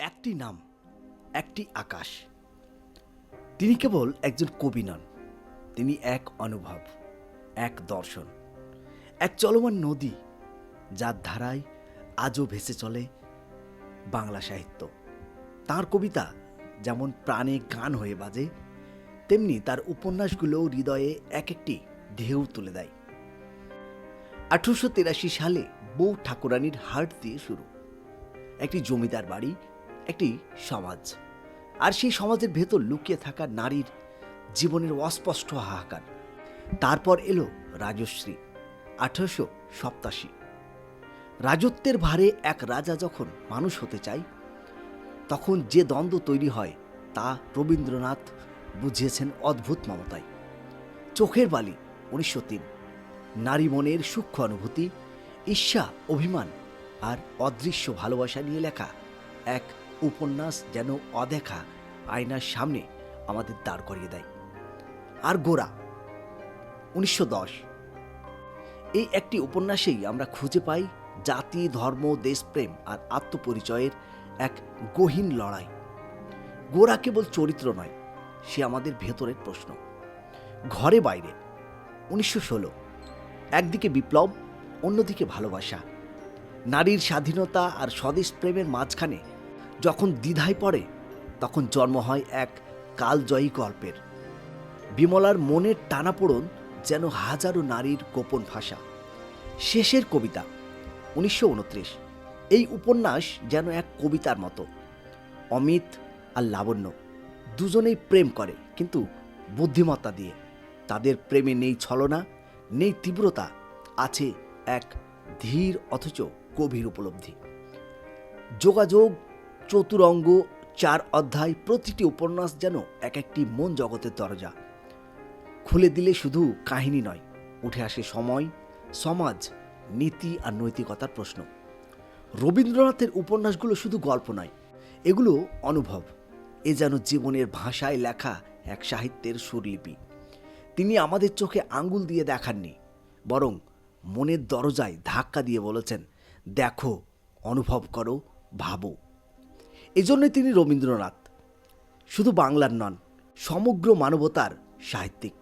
একটি নাম, একটি আকাশ। তিনি কেবল একজন কবি নন, তিনি এক অনুভব, এক দর্শন, এক চলমান নদী, যার ধারায় আজও ভেসে চলে বাংলা সাহিত্য। তার কবিতা যেমন প্রাণে গান হয়ে বাজে, তেমনি তার উপন্যাসগুলো হৃদয়ে এক একটি ঢেউ তুলে দেয়। আঠারোশো সালে বউ ঠাকুরানীর হাট দিয়ে শুরু। একটি জমিদার বাড়ি একটি সমাজ। আর সেই সমাজের ভেতর লুকিয়ে থাকা নারীর জীবনের অস্পষ্ট হাহাকার। তারপর এলো রাজশ্রী, আঠারোশো সপ্তাশি। রাজত্বের ভারে এক রাজা যখন মানুষ হতে চায়, তখন যে দ্বন্দ্ব তৈরি হয় তা রবীন্দ্রনাথ বুঝিয়েছেন অদ্ভুত মমতায়। চোখের বালি, উনিশশো তিন। নারী মনের সূক্ষ্ম অনুভূতি, ঈর্ষা, অভিমান আর অদৃশ্য ভালোবাসা নিয়ে লেখা এক উপন্যাস যেন অদেখা আয়নার সামনে আমাদের দাঁড় করিয়ে দেয়। আর গোরা, উনিশশো দশ। এই একটি উপন্যাসেই আমরা খুঁজে পাই জাতি, ধর্ম, দেশপ্রেম আর আত্মপরিচয়ের এক গহীন লড়াই। গোরা কেবল চরিত্র নয়, সে আমাদের ভেতরের প্রশ্ন। ঘরে বাইরে, উনিশশো ষোলো। একদিকে বিপ্লব, অন্যদিকে ভালোবাসা। নারীর স্বাধীনতা আর স্বদেশ প্রেমের মাঝখানে যখন দ্বিধায় পড়ে, তখন জন্ম হয় এক কালজয়ী গল্পের। বিমলার মনের টানাপোড়ন যেন হাজারো নারীর গোপন ভাষা। শেষের কবিতা, উনিশশো উনত্রিশ। এই উপন্যাস যেন এক কবিতার মতো। অমিত আর লাবণ্য দুজনেই প্রেম করে, কিন্তু বুদ্ধিমত্তা দিয়ে। তাদের প্রেমে নেই ছলনা, নেই তীব্রতা, আছে এক ধীর অথচ গভীর উপলব্ধি। যোগাযোগ চতুরঙ্গ, চার অধ্যায়, প্রতিটি উপন্যাস যেন এক একটি মন জগতের দরজা। খুলে দিলে শুধু কাহিনী নয়, উঠে আসে সময়, সমাজ, নীতি আর নৈতিকতার প্রশ্ন। রবীন্দ্রনাথের উপন্যাসগুলো শুধু গল্প নয়, এগুলো অনুভব, এ যেন জীবনের ভাষায় লেখা এক সাহিত্যের সুরলিপি। তিনি আমাদের চোখে আঙ্গুল দিয়ে দেখাননি, বরং মনের দরজায় ধাক্কা দিয়ে বলেছেন, দেখো, অনুভব করো, ভাবো। এজন্যই তিনি রবীন্দ্রনাথ। শুধু বাংলার নন সমগ্র মানবতার সাহিত্যিক।